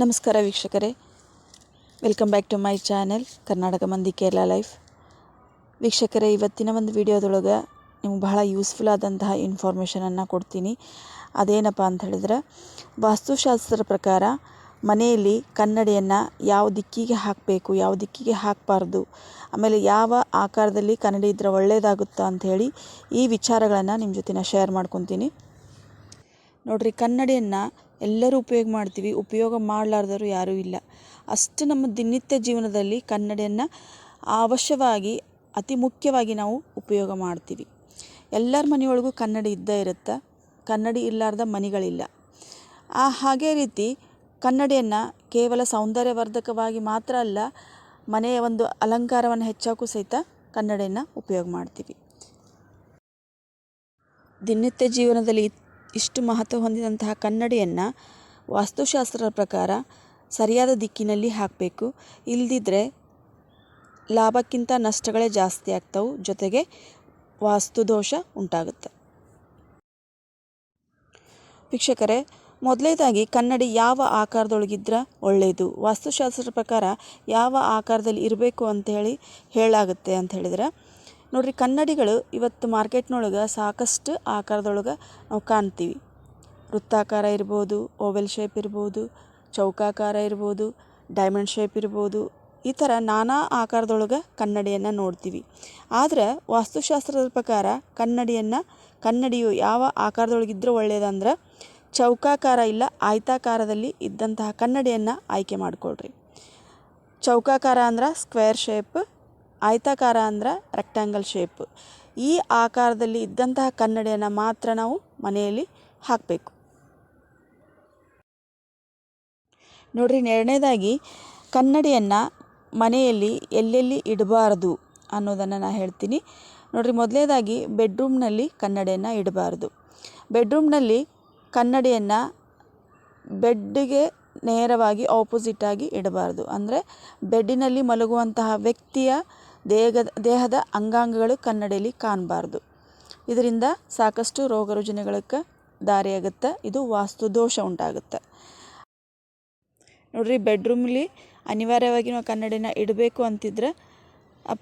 ನಮಸ್ಕಾರ ವೀಕ್ಷಕರೇ. Welcome back to my channel Karnataka ಮಂದಿ ಕೇರಳ ಲೈಫ್ ವೀಕ್ಷಕರೇ, ಇವತ್ತಿನ ಒಂದು ವಿಡಿಯೋದೊಳಗೆ ನಿಮ್ಗೆ ಬಹಳ ಯೂಸ್ಫುಲ್ ಆದಂತಹ ಇನ್ಫಾರ್ಮೇಷನನ್ನು ಕೊಡ್ತೀನಿ. ಅದೇನಪ್ಪ ಅಂತ ಹೇಳಿದ್ರೆ, ವಾಸ್ತುಶಾಸ್ತ್ರದ ಪ್ರಕಾರ ಮನೆಯಲ್ಲಿ ಕನ್ನಡಿಯನ್ನು ಯಾವ ದಿಕ್ಕಿಗೆ ಹಾಕಬೇಕು, ಯಾವ ದಿಕ್ಕಿಗೆ ಹಾಕಬಾರ್ದು, ಆಮೇಲೆ ಯಾವ ಆಕಾರದಲ್ಲಿ ಕನ್ನಡಿ ಇದ್ದರೆ ಒಳ್ಳೆಯದಾಗುತ್ತಾ ಅಂಥೇಳಿ ಈ ವಿಚಾರಗಳನ್ನು ನಿಮ್ಮ ಜೊತೆ ಶೇರ್ ಮಾಡ್ಕೊತೀನಿ. ನೋಡ್ರಿ, ಕನ್ನಡಿಯನ್ನು ಎಲ್ಲರೂ ಉಪಯೋಗ ಮಾಡ್ತೀವಿ. ಉಪಯೋಗ ಮಾಡಲಾರ್ದವರು ಯಾರೂ ಇಲ್ಲ. ಅಷ್ಟು ನಮ್ಮ ದಿನನಿತ್ಯ ಜೀವನದಲ್ಲಿ ಕನ್ನಡಿಯನ್ನು ಅವಶ್ಯವಾಗಿ, ಅತಿ ಮುಖ್ಯವಾಗಿ ನಾವು ಉಪಯೋಗ ಮಾಡ್ತೀವಿ. ಎಲ್ಲರ ಮನೆಯೊಳಗೂ ಕನ್ನಡಿ ಇದ್ದೇ ಇರುತ್ತೆ. ಕನ್ನಡಿ ಇರಲಾರ್ದ ಮನೆಗಳಿಲ್ಲ. ಆ ಹಾಗೆ ರೀತಿ ಕನ್ನಡಿಯನ್ನು ಕೇವಲ ಸೌಂದರ್ಯವರ್ಧಕವಾಗಿ ಮಾತ್ರ ಅಲ್ಲ, ಮನೆಯ ಒಂದು ಅಲಂಕಾರವನ್ನು ಹೆಚ್ಚೋಕ್ಕೂ ಸಹಿತ ಕನ್ನಡಿಯನ್ನು ಉಪಯೋಗ ಮಾಡ್ತೀವಿ. ದಿನನಿತ್ಯ ಜೀವನದಲ್ಲಿ ಇಷ್ಟು ಮಹತ್ವ ಹೊಂದಿದಂತಹ ಕನ್ನಡಿಯನ್ನು ವಾಸ್ತುಶಾಸ್ತ್ರದ ಪ್ರಕಾರ ಸರಿಯಾದ ದಿಕ್ಕಿನಲ್ಲಿ ಹಾಕಬೇಕು. ಇಲ್ಲದಿದ್ದರೆ ಲಾಭಕ್ಕಿಂತ ನಷ್ಟಗಳೇ ಜಾಸ್ತಿ ಆಗ್ತವೆ. ಜೊತೆಗೆ ವಾಸ್ತುದೋಷ ಉಂಟಾಗುತ್ತೆ. ವೀಕ್ಷಕರೇ, ಮೊದಲೇದಾಗಿ ಕನ್ನಡಿ ಯಾವ ಆಕಾರದೊಳಗಿದ್ರೆ ಒಳ್ಳೆಯದು ವಾಸ್ತುಶಾಸ್ತ್ರದ ಪ್ರಕಾರ ಯಾವ ಆಕಾರದಲ್ಲಿ ಇರಬೇಕು ಅಂತ ಹೇಳಿ ಹೇಳಾಗುತ್ತೆ ಅಂತ ಹೇಳಿದ್ರೆ ನೋಡ್ರಿ ಕನ್ನಡಿಗಳು ಇವತ್ತು ಮಾರ್ಕೆಟ್ನೊಳಗೆ ಸಾಕಷ್ಟು ಆಕಾರದೊಳಗೆ ನಾವು ಕಾಣ್ತೀವಿ. ವೃತ್ತಾಕಾರ ಇರ್ಬೋದು, ಓವೆಲ್ ಶೇಪ್ ಇರ್ಬೋದು, ಚೌಕಾಕಾರ ಇರ್ಬೋದು, ಡೈಮಂಡ್ ಶೇಪ್ ಇರ್ಬೋದು, ಈ ಥರ ನಾನಾ ಆಕಾರದೊಳಗೆ ಕನ್ನಡಿಯನ್ನು ನೋಡ್ತೀವಿ. ಆದರೆ ವಾಸ್ತುಶಾಸ್ತ್ರದ ಪ್ರಕಾರ ಕನ್ನಡಿಯನ್ನು, ಕನ್ನಡಿಯು ಯಾವ ಆಕಾರದೊಳಗಿದ್ರೆ ಒಳ್ಳೆಯದಂದ್ರೆ ಚೌಕಾಕಾರ ಇಲ್ಲ, ಆಯ್ತಾಕಾರದಲ್ಲಿ ಇದ್ದಂತಹ ಕನ್ನಡಿಯನ್ನು ಆಯ್ಕೆ ಮಾಡಿಕೊಳ್ರಿ. ಚೌಕಾಕಾರ ಅಂದ್ರೆ ಸ್ಕ್ವೇರ್ ಶೇಪ್ ಆಯತಾಕಾರ ಅಂದ್ರೆ ರೆಕ್ಟ್ಯಾಂಗಲ್ ಶೇಪ್ ಈ ಆಕಾರದಲ್ಲಿ ಇದ್ದಂತಹ ಕನ್ನಡಿಯನ್ನು ಮಾತ್ರ ನಾವು ಮನೆಯಲ್ಲಿ ಹಾಕಬೇಕು. ನೋಡಿರಿ, ಎರಡನೇದಾಗಿ ಕನ್ನಡಿಯನ್ನು ಮನೆಯಲ್ಲಿ ಎಲ್ಲೆಲ್ಲಿ ಇಡಬಾರ್ದು ಅನ್ನೋದನ್ನು ನಾನು ಹೇಳ್ತೀನಿ. ನೋಡಿರಿ ಮೊದಲನೇದಾಗಿ ಬೆಡ್ರೂಮ್ನಲ್ಲಿ ಕನ್ನಡಿಯನ್ನು ಇಡಬಾರ್ದು. ಬೆಡ್ರೂಮ್ನಲ್ಲಿ ಕನ್ನಡಿಯನ್ನು ಬೆಡ್ಡಿಗೆ ನೇರವಾಗಿ ಆಪೋಸಿಟ್ ಆಗಿ ಇಡಬಾರ್ದು. ಅಂದರೆ ಬೆಡ್ಡಿನಲ್ಲಿ ಮಲಗುವಂತಹ ವ್ಯಕ್ತಿಯ ದೇಹದ ದೇಹದ ಅಂಗಾಂಗಗಳು ಕನ್ನಡಿಯಲ್ಲಿ ಕಾಣಬಾರ್ದು. ಇದರಿಂದ ಸಾಕಷ್ಟು ರೋಗ ರುಜಿನಗಳಕ್ಕೆ ದಾರಿಯಾಗುತ್ತೆ ಇದು ವಾಸ್ತು ದೋಷ ಉಂಟಾಗುತ್ತೆ. ನೋಡ್ರಿ ಬೆಡ್ರೂಮ್ಲಿ ಅನಿವಾರ್ಯವಾಗಿ ನಾವು ಕನ್ನಡಿನ ಇಡಬೇಕು ಅಂತಿದ್ರೆ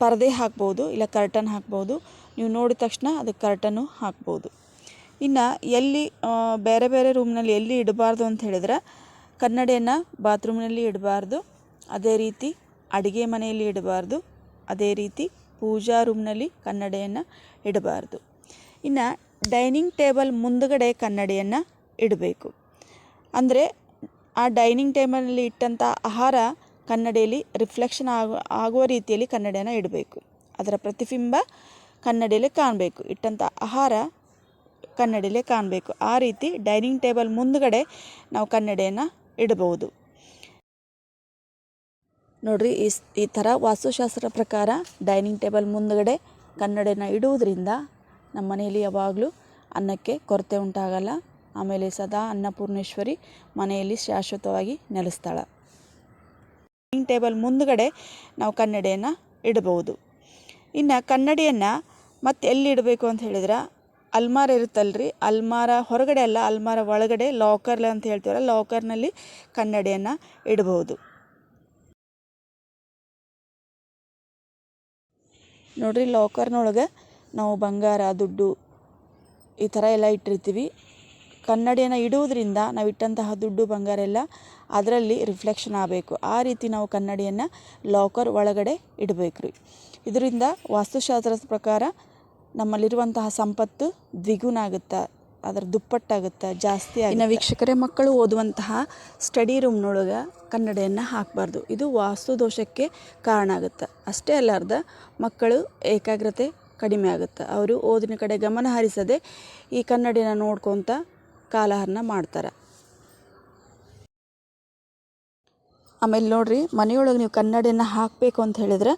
ಪರದೆ ಹಾಕ್ಬೋದು, ಇಲ್ಲ ಕರ್ಟನ್ ಹಾಕ್ಬೋದು. ನೀವು ನೋಡಿದ ತಕ್ಷಣ ಅದಕ್ಕೆ ಕರ್ಟನ್ನು ಹಾಕ್ಬೋದು. ಇನ್ನು ಎಲ್ಲಿ ಬೇರೆ ಬೇರೆ ರೂಮ್ನಲ್ಲಿ ಎಲ್ಲಿ ಇಡಬಾರ್ದು ಅಂತ ಹೇಳಿದ್ರೆ ಕನ್ನಡಿಯನ್ನು ಬಾತ್ರೂಮ್ನಲ್ಲಿ ಇಡಬಾರ್ದು, ಅದೇ ರೀತಿ ಅಡುಗೆ ಮನೆಯಲ್ಲಿ ಇಡಬಾರ್ದು ಅದೇ ರೀತಿ ಪೂಜಾ ರೂಮ್ನಲ್ಲಿ ಕನ್ನಡಿಯನ್ನು ಇಡಬಾರ್ದು. ಇನ್ನು ಡೈನಿಂಗ್ ಟೇಬಲ್ ಮುಂದುಗಡೆ ಕನ್ನಡಿಯನ್ನು ಇಡಬೇಕು. ಅಂದರೆ ಆ ಡೈನಿಂಗ್ ಟೇಬಲ್ನಲ್ಲಿ ಇಟ್ಟಂಥ ಆಹಾರ ಕನ್ನಡಿಯಲ್ಲಿ ರಿಫ್ಲೆಕ್ಷನ್ ಆಗೋ, ಆಗುವ ರೀತಿಯಲ್ಲಿ ಕನ್ನಡಿಯನ್ನು ಇಡಬೇಕು. ಅದರ ಪ್ರತಿಬಿಂಬ ಕನ್ನಡಿಯಲ್ಲಿ ಕಾಣಬೇಕು. ಇಟ್ಟಂಥ ಆಹಾರ ಕನ್ನಡಿಯಲ್ಲೇ ಕಾಣಬೇಕು. ಆ ರೀತಿ ಡೈನಿಂಗ್ ಟೇಬಲ್ ಮುಂದುಗಡೆ ನಾವು ಕನ್ನಡಿಯನ್ನು ಇಡಬಹುದು. ನೋಡ್ರಿ ಈ ಈ ಥರ ವಾಸ್ತುಶಾಸ್ತ್ರ ಪ್ರಕಾರ ಡೈನಿಂಗ್ ಟೇಬಲ್ ಮುಂದುಗಡೆ ಕನ್ನಡನ ಇಡುವುದರಿಂದ ನಮ್ಮ ಮನೆಯಲ್ಲಿ ಯಾವಾಗಲೂ ಅನ್ನಕ್ಕೆ ಕೊರತೆ ಉಂಟಾಗಲ್ಲ. ಆಮೇಲೆ ಸದಾ ಅನ್ನಪೂರ್ಣೇಶ್ವರಿ ಮನೆಯಲ್ಲಿ ಶಾಶ್ವತವಾಗಿ ನೆಲೆಸ್ತಾಳೆ. ಡೈನಿಂಗ್ ಟೇಬಲ್ ಮುಂದುಗಡೆ ನಾವು ಕನ್ನಡಿಯನ್ನು ಇಡಬಹುದು. ಇನ್ನು ಕನ್ನಡಿಯನ್ನು ಮತ್ತೆ ಎಲ್ಲಿ ಇಡಬೇಕು ಅಂತ ಹೇಳಿದ್ರೆ, ಅಲ್ಮಾರ ಇರುತ್ತಲ್ರಿ, ಅಲ್ಮಾರ ಹೊರಗಡೆ ಅಲ್ಲ, ಅಲ್ಮಾರ ಒಳಗಡೆ ಲಾಕರ್ ಅಂತ ಹೇಳ್ತೀವಲ್ಲ ಲಾಕರ್ನಲ್ಲಿ ಕನ್ನಡಿಯನ್ನು ಇಡಬಹುದು. ನೋಡ್ರಿ ಲಾಕರ್ನೊಳಗೆ ನಾವು ಬಂಗಾರ, ದುಡ್ಡು ಈ ಥರ ಎಲ್ಲ ಇಟ್ಟಿರ್ತೀವಿ. ಕನ್ನಡಿಯನ್ನು ಇಡುವುದರಿಂದ ನಾವು ಇಟ್ಟಂತಹ ದುಡ್ಡು, ಬಂಗಾರ ಎಲ್ಲ ಅದರಲ್ಲಿ ರಿಫ್ಲೆಕ್ಷನ್ ಆಗಬೇಕು. ಆ ರೀತಿ ನಾವು ಕನ್ನಡಿಯನ್ನು ಲಾಕರ್ ಒಳಗಡೆ ಇಡಬೇಕು ರೀ ಇದರಿಂದ ವಾಸ್ತುಶಾಸ್ತ್ರದ ಪ್ರಕಾರ ನಮ್ಮಲ್ಲಿರುವಂತಹ ಸಂಪತ್ತು ದ್ವಿಗುಣ ಆಗುತ್ತೆ ಅದರ ದುಪ್ಪಟ್ಟಾಗುತ್ತೆ, ಜಾಸ್ತಿ ಇನ್ನು ವೀಕ್ಷಕರೇ, ಮಕ್ಕಳು ಓದುವಂತಹ ಸ್ಟಡಿ ರೂಮ್ನೊಳಗೆ ಕನ್ನಡಿಯನ್ನು ಹಾಕಬಾರ್ದು. ಇದು ವಾಸ್ತು ದೋಷಕ್ಕೆ ಕಾರಣ ಆಗುತ್ತೆ. ಅಷ್ಟೇ ಅಲ್ಲಾರ್ದ ಮಕ್ಕಳು ಏಕಾಗ್ರತೆ ಕಡಿಮೆ ಆಗುತ್ತೆ. ಅವರು ಓದಿನ ಕಡೆ ಗಮನ ಹರಿಸದೆ ಈ ಕನ್ನಡಿನ ನೋಡ್ಕೊತ ಕಾಲಹರಣ ಮಾಡ್ತಾರೆ. ಆಮೇಲೆ ನೋಡಿರಿ, ಮನೆಯೊಳಗೆ ನೀವು ಕನ್ನಡಿಯನ್ನು ಹಾಕಬೇಕು ಅಂತ ಹೇಳಿದ್ರೆ,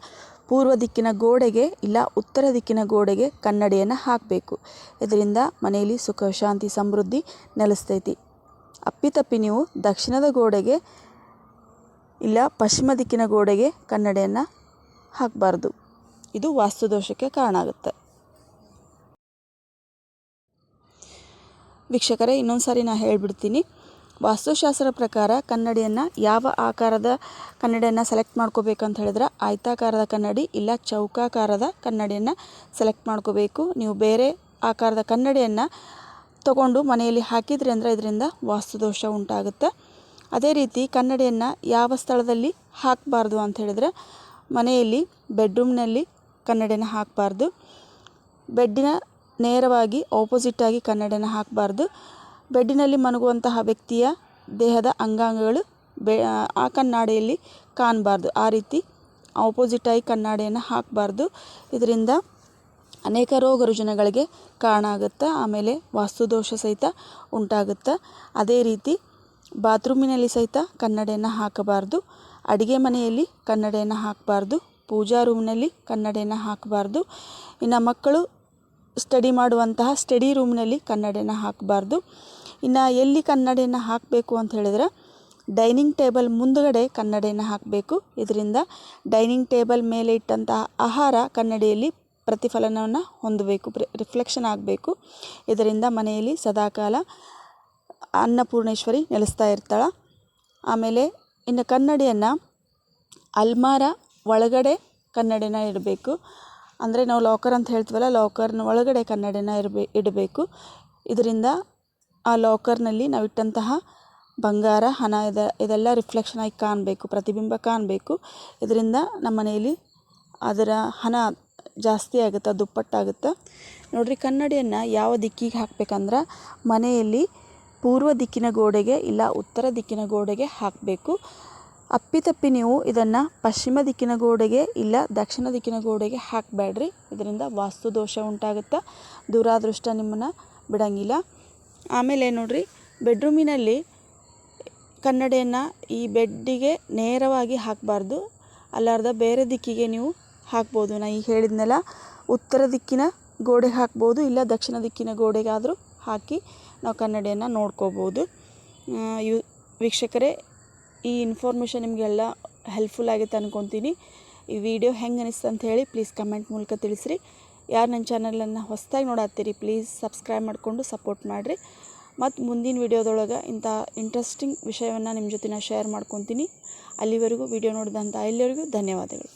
ಪೂರ್ವ ದಿಕ್ಕಿನ ಗೋಡೆಗೆ ಇಲ್ಲ ಉತ್ತರ ದಿಕ್ಕಿನ ಗೋಡೆಗೆ ಕನ್ನಡಿಯನ್ನು ಹಾಕಬೇಕು. ಇದರಿಂದ ಮನೆಯಲ್ಲಿ ಸುಖ, ಶಾಂತಿ, ಸಮೃದ್ಧಿ ನೆಲೆಸ್ತೈತಿ. ಅಪ್ಪಿತಪ್ಪಿ ನೀವು ದಕ್ಷಿಣದ ಗೋಡೆಗೆ ಇಲ್ಲ ಪಶ್ಚಿಮ ದಿಕ್ಕಿನ ಗೋಡೆಗೆ ಕನ್ನಡಿಯನ್ನು ಹಾಕಬಾರ್ದು. ಇದು ವಾಸ್ತುದೋಷಕ್ಕೆ ಕಾರಣ ಆಗುತ್ತೆ. ವೀಕ್ಷಕರೇ ಇನ್ನೊಂದು ಸಾರಿ ನಾನು ಹೇಳಿಬಿಡ್ತೀನಿ. ವಾಸ್ತುಶಾಸ್ತ್ರ ಪ್ರಕಾರ ಕನ್ನಡಿಯನ್ನು ಯಾವ ಆಕಾರದ ಕನ್ನಡಿಯನ್ನು ಸೆಲೆಕ್ಟ್ ಮಾಡ್ಕೋಬೇಕಂತ ಹೇಳಿದ್ರೆ ಆಯತಾಕಾರದ ಕನ್ನಡಿ ಇಲ್ಲ ಚೌಕಾಕಾರದ ಕನ್ನಡಿಯನ್ನು ಸೆಲೆಕ್ಟ್ ಮಾಡ್ಕೋಬೇಕು. ನೀವು ಬೇರೆ ಆಕಾರದ ಕನ್ನಡಿಯನ್ನು ತಗೊಂಡು ಮನೆಯಲ್ಲಿ ಹಾಕಿದ್ರಿ ಅಂದರೆ ಇದರಿಂದ ವಾಸ್ತುದೋಷ ಉಂಟಾಗುತ್ತೆ. ಅದೇ ರೀತಿ ಕನ್ನಡಿಯನ್ನು ಯಾವ ಸ್ಥಳದಲ್ಲಿ ಹಾಕಬಾರ್ದು ಅಂತ ಹೇಳಿದ್ರೆ ಮನೆಯಲ್ಲಿ ಬೆಡ್ರೂಮ್ನಲ್ಲಿ ಕನ್ನಡಿಯನ್ನು ಹಾಕಬಾರ್ದು. ಬೆಡ್ಡಿನ ನೇರವಾಗಿ ಆಪೋಸಿಟ್ಟಾಗಿ ಕನ್ನಡಿಯನ್ನು ಹಾಕಬಾರ್ದು. ಬೆಡ್ಡಿನಲ್ಲಿ ಮಲಗುವಂತಹ ವ್ಯಕ್ತಿಯ ದೇಹದ ಅಂಗಾಂಗಗಳು ಬೆ, ಆ ಕನ್ನಡಿಯಲ್ಲಿ ಕಾಣಬಾರ್ದು. ಆ ರೀತಿ ಆಪೋಸಿಟಾಗಿ ಕನ್ನಡಿಯನ್ನು ಹಾಕಬಾರ್ದು. ಇದರಿಂದ ಅನೇಕ ರೋಗ ರುಜಿನಗಳಿಗೆ ಕಾರಣ ಆಗುತ್ತೆ ಆಮೇಲೆ ವಾಸ್ತುದೋಷ ಸಹಿತ ಉಂಟಾಗುತ್ತೆ, ಅದೇ ರೀತಿ ಬಾತ್ರೂಮಿನಲ್ಲಿ ಸಹಿತ ಕನ್ನಡಿಯನ್ನು ಹಾಕಬಾರ್ದು. ಅಡುಗೆ ಮನೆಯಲ್ಲಿ ಕನ್ನಡಿಯನ್ನು ಹಾಕಬಾರ್ದು. ಪೂಜಾ ರೂಮ್ನಲ್ಲಿ ಕನ್ನಡಿಯನ್ನು ಹಾಕಬಾರ್ದು. ಇನ್ನು ಮಕ್ಕಳು ಸ್ಟಡಿ ಮಾಡುವಂತಹ ಸ್ಟಡಿ ರೂಮ್ನಲ್ಲಿ ಕನ್ನಡಿಯನ್ನು ಹಾಕಬಾರ್ದು. ಇನ್ನು ಎಲ್ಲಿ ಕನ್ನಡಿಯನ್ನು ಹಾಕಬೇಕು ಅಂತ ಹೇಳಿದ್ರೆ ಡೈನಿಂಗ್ ಟೇಬಲ್ ಮುಂದುಗಡೆ ಕನ್ನಡಿಯನ್ನು ಹಾಕಬೇಕು. ಇದರಿಂದ ಡೈನಿಂಗ್ ಟೇಬಲ್ ಮೇಲೆ ಇಟ್ಟಂತಹ ಆಹಾರ ಕನ್ನಡಿಯಲ್ಲಿ ಪ್ರತಿಫಲನವನ್ನು ಹೊಂದಬೇಕು ರಿಫ್ಲೆಕ್ಷನ್ ಆಗಬೇಕು. ಇದರಿಂದ ಮನೆಯಲ್ಲಿ ಸದಾಕಾಲ ಅನ್ನಪೂರ್ಣೇಶ್ವರಿ ನೆಲೆಸ್ತಾ ಇರ್ತಾಳೆ. ಆಮೇಲೆ ಇನ್ನು ಕನ್ನಡಿಯನ್ನು ಅಲ್ಮಾರ ಒಳಗಡೆ ಕನ್ನಡಿನ ಇಡಬೇಕು. ಅಂದರೆ ನಾವು ಲಾಕರ್ ಅಂತ ಹೇಳ್ತೀವಲ್ಲ ಲಾಕರ್ನ ಒಳಗಡೆ ಕನ್ನಡಿನ ಇರಬೇ, ಇಡಬೇಕು. ಇದರಿಂದ ಆ ಲಾಕರ್ನಲ್ಲಿ ನಾವು ಇಟ್ಟಂತಹ ಬಂಗಾರ, ಹಣ ಇದ, ಇದೆಲ್ಲ ರಿಫ್ಲೆಕ್ಷನ್ ಆಗಿ ಕಾಣಬೇಕು, ಪ್ರತಿಬಿಂಬ ಕಾಣಬೇಕು. ಇದರಿಂದ ನಮ್ಮ ಮನೆಯಲ್ಲಿ ಅದರ ಹಣ ಜಾಸ್ತಿ ಆಗುತ್ತೆ, ದುಪ್ಪಟ್ಟಾಗುತ್ತೆ. ನೋಡಿರಿ, ಕನ್ನಡಿಯನ್ನು ಯಾವ ದಿಕ್ಕಿಗೆ ಹಾಕಬೇಕಂದ್ರೆ ಮನೆಯಲ್ಲಿ ಪೂರ್ವ ದಿಕ್ಕಿನ ಗೋಡೆಗೆ ಇಲ್ಲ, ಉತ್ತರ ದಿಕ್ಕಿನ ಗೋಡೆಗೆ ಹಾಕಬೇಕು. ಅಪ್ಪಿತಪ್ಪಿ ನೀವು ಇದನ್ನು ಪಶ್ಚಿಮ ದಿಕ್ಕಿನ ಗೋಡೆಗೆ ಇಲ್ಲ ದಕ್ಷಿಣ ದಿಕ್ಕಿನ ಗೋಡೆಗೆ ಹಾಕಬೇಡ್ರಿ. ಇದರಿಂದ ವಾಸ್ತು ದೋಷ ಉಂಟಾಗುತ್ತೆ? ದುರಾದೃಷ್ಟ ನಿಮ್ಮನ್ನು ಬಿಡಂಗಿಲ್ಲ. ಆಮೇಲೆ ನೋಡಿರಿ, ಬೆಡ್ರೂಮಿನಲ್ಲಿ ಕನ್ನಡಿಯನ್ನು ಈ ಬೆಡ್ಡಿಗೆ ನೇರವಾಗಿ ಹಾಕಬಾರ್ದು. ಅಲ್ಲಾರ್ದ ಬೇರೆ ದಿಕ್ಕಿಗೆ ನೀವು ಹಾಕ್ಬೋದು. ನಾ ಈಗ ಹೇಳಿದ್ನೆಲ್ಲ, ಉತ್ತರ ದಿಕ್ಕಿನ ಗೋಡೆಗೆ ಹಾಕ್ಬೋದು ಇಲ್ಲ ದಕ್ಷಿಣ ದಿಕ್ಕಿನ ಗೋಡೆಗಾದರೂ ಹಾಕಿ ನಾವು ಕನ್ನಡಿಯನ್ನು ನೋಡ್ಕೋಬೋದು. ಯು, ವೀಕ್ಷಕರೇ ಈ ಇನ್ಫಾರ್ಮೇಷನ್ ನಿಮಗೆಲ್ಲ ಹೆಲ್ಪ್ಫುಲ್ ಆಗೈತೆ ಅನ್ಕೊತೀನಿ. ಈ ವಿಡಿಯೋ ಹೆಂಗೆ ಅನಿಸ್ತು ಅಂತ ಹೇಳಿ ಪ್ಲೀಸ್ ಕಮೆಂಟ್ ಮೂಲಕ ತಿಳಿಸ್ರಿ. ಯಾರು ನನ್ನ ಚಾನಲನ್ನು ಹೊಸ್ದಾಗಿ ನೋಡತ್ತೀರಿ ಪ್ಲೀಸ್ ಸಬ್ಸ್ಕ್ರೈಬ್ ಮಾಡಿಕೊಂಡು ಸಪೋರ್ಟ್ ಮಾಡಿರಿ. ಮತ್ತು ಮುಂದಿನ ವಿಡಿಯೋದೊಳಗೆ ಇಂಥ ಇಂಟ್ರೆಸ್ಟಿಂಗ್ ವಿಷಯವನ್ನು ನಿಮ್ಮ ಜೊತೆ ನಾನು ಶೇರ್ ಮಾಡ್ಕೊತೀನಿ. ಅಲ್ಲಿವರೆಗೂ ವಿಡಿಯೋ ನೋಡಿದಂಥ ಎಲ್ಲರಿಗೂ ಧನ್ಯವಾದಗಳು.